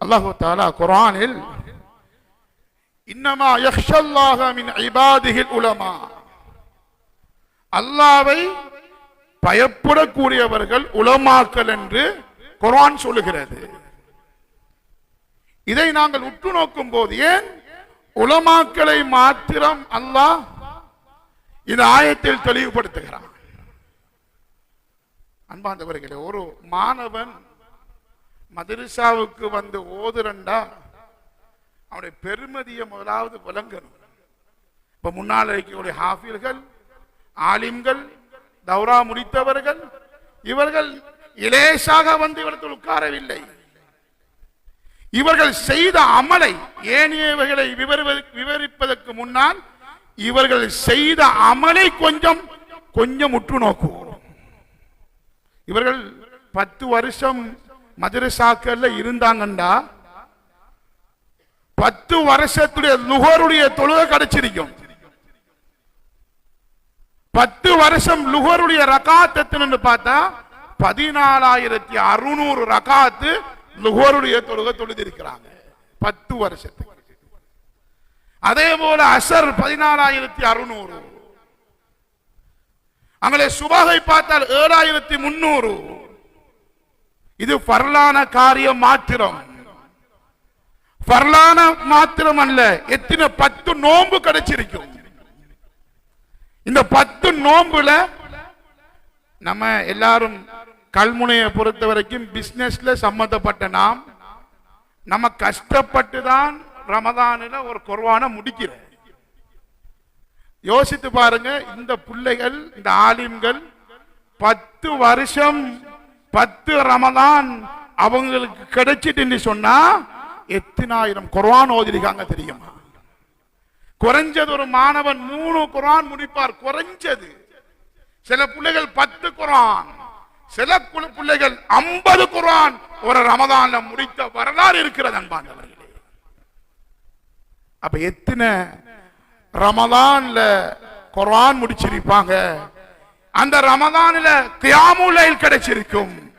அல்லாஹு தாலா குரானில் இன்னமா யஹ்ஷல்லாஹ மின் இபாதிஹில் உலமா. அல்லாவை பயப்படக்கூடியவர்கள் உலமாக்கல் என்று குரான் சொல்லுகிறது. இதை நாங்கள் உற்று நோக்கும் போது ஏன் உலமாக்களை மாத்திரம் அல்லாஹ் இந்த ஆயத்தில் தெளிவுபடுத்துகிறான்? அன்பாந்தவர்களே ஒரு மாணவன் மதரசாவுக்கு வந்து ஓதுரண்டா அவனுடைய பெருமதியை முதலாவது விளங்கணும். இப்ப முன்னால் இருக்கக்கூடிய ஹாஃபில்கள் ஆலிம்கள் தௌரா முடித்தவர்கள் இவர்கள் இலேசாக வந்து இவர்கள் உட்காரவில்லை. இவர்கள் செய்த அமலை ஏனையவர்களை விவரிப்பதற்கு முன்னால் இவர்கள் செய்த அமலை கொஞ்சம் கொஞ்சம் உற்று நோக்குவோம். இவர்கள் பத்து வருஷம் மதரசாக்கள்ல இருந்தாங்கண்டா. பத்து வருஷத்துடைய லுகருடைய தொழுகை கிடைச்சிருக்கும். பத்து வருஷம் லுகருடைய ரகாத் பார்த்தா பதினாலாயிரத்தி அறுநூறு ரகாத்து லுகருடைய தொழுகை தொழுதிருக்கிறாங்க. பத்து வருஷத்துக்கு. அதே போல அசர் பதினாலாயிரத்தி அறுநூறு. அங்கே சுபாகை பார்த்தால் ஏழாயிரத்தி முன்னூறு. இது பரலான காரியம் மாத்திரம். பரலான மாத்திரம் அல்ல எத்தனை பத்து நோன்பு கிடைச்சிருக்கும். இந்த பத்து நோன்புல நம்ம எல்லாரும் கல்முனையை பொறுத்த வரைக்கும் பிசினஸ்ல சம்பந்தப்பட்ட நாம் நம்ம கஷ்டப்பட்டு தான் ரமதானில் ஒரு குர்வானை முடிக்கிறோம். யோசித்து பாருங்க இந்த பிள்ளைகள் இந்த ஆலிம்கள் பத்து வருஷம் பத்து ரமதான் அவங்களுக்கு கிடைச்சிட்டு சொன்னா எத்தனாயிரம் குரான் ஓதிருக்காங்க தெரியுமா? குறைஞ்சது ஒரு மாணவன் மூணு குரான் முடிப்பார் குறைஞ்சது. சில பிள்ளைகள் பத்து குரான் சில பிள்ளைகள் ஐம்பது குரான் ஒரு ரமதான்ல முடித்த வரலாறு இருக்கிறது அன்பானவர்களே. அப்ப எத்தனை ரமதான்ல குரான் முடிச்சிருப்பாங்க? அந்த ரமதான்ல கியாமுலைல் கிடைச்சிருக்கும்.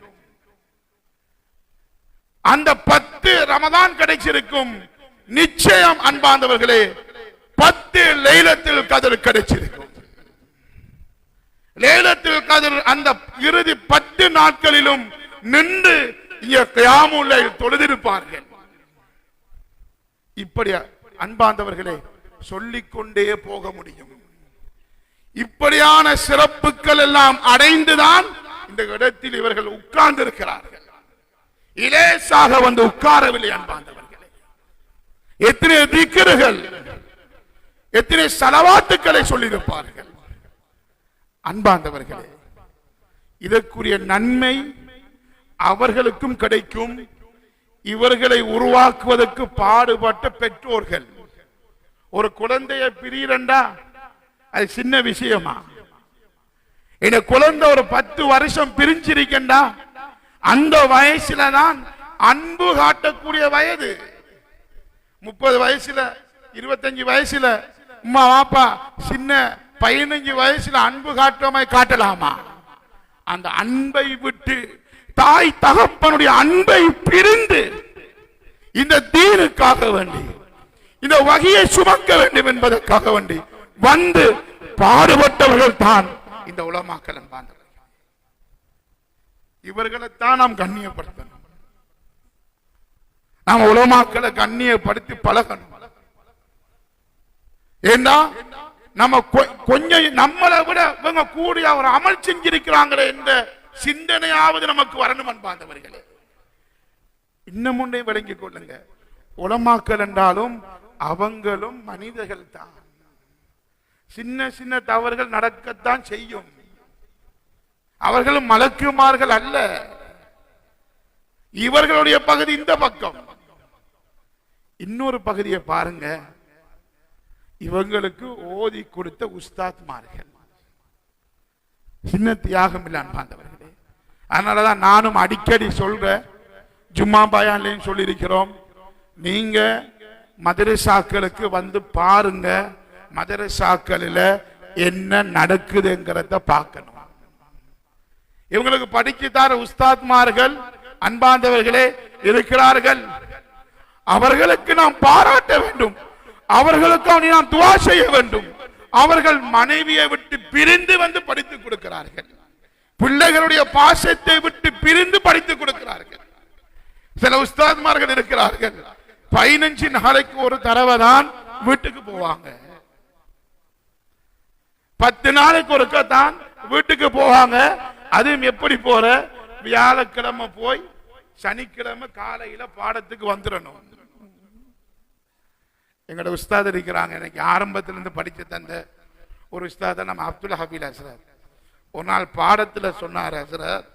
அந்த பத்து ரமதான் கிடைச்சிருக்கும். நிச்சயம் அன்பாந்தவர்களே பத்து லைலத்தில் கதிர் கிடைச்சிருக்கும். லேலத்தில் கதிர் அந்த இறுதி பத்து நாட்களிலும் நின்று இங்க தொழுதிருப்பார்கள். இப்படி அன்பாந்தவர்களே சொல்லிக்கொண்டே போக முடியும். இப்படியான சிறப்புகள் எல்லாம் அடைந்துதான் இந்த இடத்தில் இவர்கள் உட்கார்ந்து இருக்கிறார்கள் இலேசாக வந்து உட்காரவில்லை அன்பாந்தவர்களே எத்தனை திக்கர்கள் எத்தனை சலவாத்துக்களை சொல்லியிருப்பார்கள். அன்பாந்தவர்களே இதற்குரிய நன்மை அவர்களுக்கும் கிடைக்கும். இவர்களை உருவாக்குவதற்கு பாடுபட்ட பெற்றோர்கள். ஒரு குழந்தைய பிரியறண்டா? அது சின்ன விஷயமா? என் குழந்தை ஒரு பத்து வருஷம் பிரிஞ்சிருக்கண்டா அந்த வயசுல தான் அன்பு காட்டக்கூடிய வயது. முப்பது வயசுல இருபத்தஞ்சு வயசுல உமா வாப்பா சின்ன பதினஞ்சு வயசுல அன்பு காட்டுறமாய் காட்டலாமா? அந்த அன்பை விட்டு தாய் தகப்பனுடைய அன்பை பிரிந்து இந்த தீனுக்காக வேண்டி இந்த வகையை சுமக்க வேண்டும் என்பதற்காக வேண்டி வந்து பாடுபட்டவர்கள் தான் இந்த உலமாக்கலன் அன்பாந்தவர்கள் இவர்களைத்தான் நாம் கண்ணியப்படுத்தணும். நாம் உலமாக்களை கண்ணியப்படுத்தி பழகணும். ஏண்டா? நம்ம கொஞ்சம் நம்மளை விட இவங்க கூடிய ஒரு அமல் செஞ்சிருக்கிறாங்களே என்ற சிந்தனையாவது நமக்கு வரணும் அன்பாந்தவர்களே இன்னும் ஒன்றே விளங்கிக் கொள்ளுங்க. உலமாக்கள் என்றாலும் அவங்களும் மனிதர்கள் தான் சின்ன சின்ன தவறுகள் நடக்கத்தான் செய்யும். அவர்களும் மலக்குமார்கள் அல்ல. இவர்களுடைய பகுதி இந்த பக்கம். இன்னொரு பகுதியை பாருங்க. இவங்களுக்கு ஓதி கொடுத்த உஸ்தாத்மார்கள். சின்ன தியாகம் இல்லை அன்பாந்தவர்களே அதனாலதான் நானும் அடிக்கடி சொல்றேன் ஜும்மா பயான்லையும் சொல்லியிருக்கிறோம். நீங்க மதரசாக்களுக்கு வந்து பாருங்க மதரசாக்களில் என்ன நடக்குதுங்கிறத பார்க்கணும். இவங்களுக்கு படிச்சு தர உஸ்தாத்மார்கள் அன்பாந்தவர்களே இருக்கிறார்கள். அவர்களுக்கு நாம் பாராட்ட வேண்டும். அவர்களுக்கு நாம் துவா செய்ய வேண்டும். அவர்கள் மனைவியை விட்டு பிரிந்து வந்து படித்துக் கொடுக்கிறார்கள். பிள்ளைகளுடைய பாசத்தை விட்டு பிரிந்து படித்துக் கொடுக்கிறார்கள். சில உஸ்தாத்மார்கள் இருக்கிறார்கள். பதினஞ்சு நாளைக்கு ஒரு தடவை தான் வீட்டுக்கு போவாங்க. பத்து நாளைக்கு ஒருக்க தான் வீட்டுக்கு போவாங்க. அதுவும் எப்படி போற? வியாழக்கிழமை போய் சனிக்கிழமை காலையில பாடத்துக்கு வந்துடணும். எங்களோட உஸ்தாத் இருக்கிறாங்க. எனக்கு ஆரம்பத்துல இருந்து படிச்சு தந்த ஒரு உஸ்தாத நம்ம அப்துல் ஹபீல் ஹசரத் ஒரு நாள் பாடத்துல சொன்னார் ஹசரத்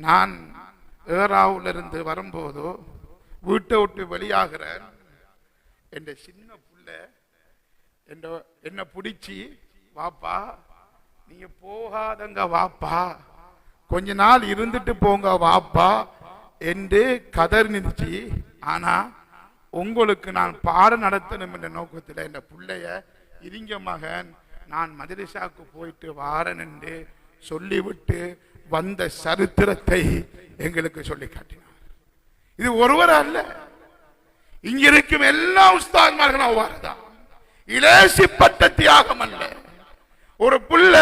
நான் ஏராவுல இருந்து வரும்போது வீட்டை விட்டு வெளியாகிறேன். என் சின்ன புள்ள என்ன பிடிச்சி வாப்பா நீங்க போகாதங்க வாப்பா. கொஞ்ச நாள் இருந்துட்டு போங்க வாப்பா என்று கதர் நிதிச்சு ஆனா உங்களுக்கு நான் பாடம் நடத்தணும் என்ற நோக்கத்தில் இந்த பிள்ளைய இரிங்க மகன். நான் மதரசாவுக்கு போயிட்டு வாரன் என்று சொல்லிவிட்டு வந்த சரித்திரத்தை எங்களுக்கு சொல்லி காட்டினார். இது ஒருவர் அல்ல. இங்க இருக்கும் எல்லா உஸ்தாத்மார்களும் அவ்வாறுதான். பட்ட தியாகம் அல்ல. ஒரு புள்ள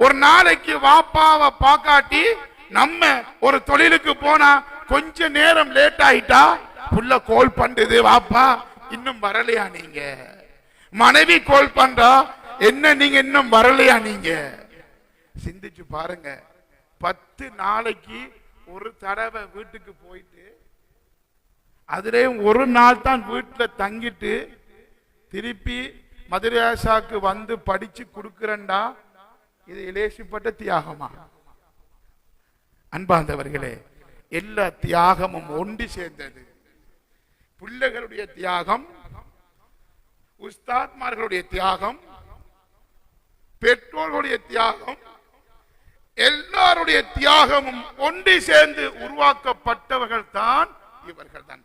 ஒரு நாளைக்கு வாப்பாவை பாக்காட்டி நம்ம ஒரு தொழிலுக்கு போனா கொஞ்ச நேரம் லேட் ஆயிட்டா புள்ள கோல் பண்றது வாப்பா இன்னும் வரலையா நீங்க? மனைவி கோல் பண்றா என்ன நீங்க இன்னும் வரலையா நீங்க? சிந்திச்சு பாருங்க. பத்து நாளைக்கு ஒரு தடவை வீட்டுக்கு போயிட்டு அதுலேயும் ஒரு நாள் தான் வீட்டில் தங்கிட்டு திருப்பி மதுராசாக்கு வந்து படிச்சு கொடுக்குறேன்டா இது இலேசிப்பட்ட தியாகமா? அன்பார்ந்தவர்களே எல்லா தியாகமும் ஒன்று சேர்ந்தது. பிள்ளைகளுடைய தியாகம் உஸ்தாத்மார்களுடைய தியாகம் பெற்றோர்களுடைய தியாகம் எல்லாருடைய தியாகமும் ஒன்று சேர்ந்து உருவாக்கப்பட்டவர்கள் தான் இவர்கள் தான்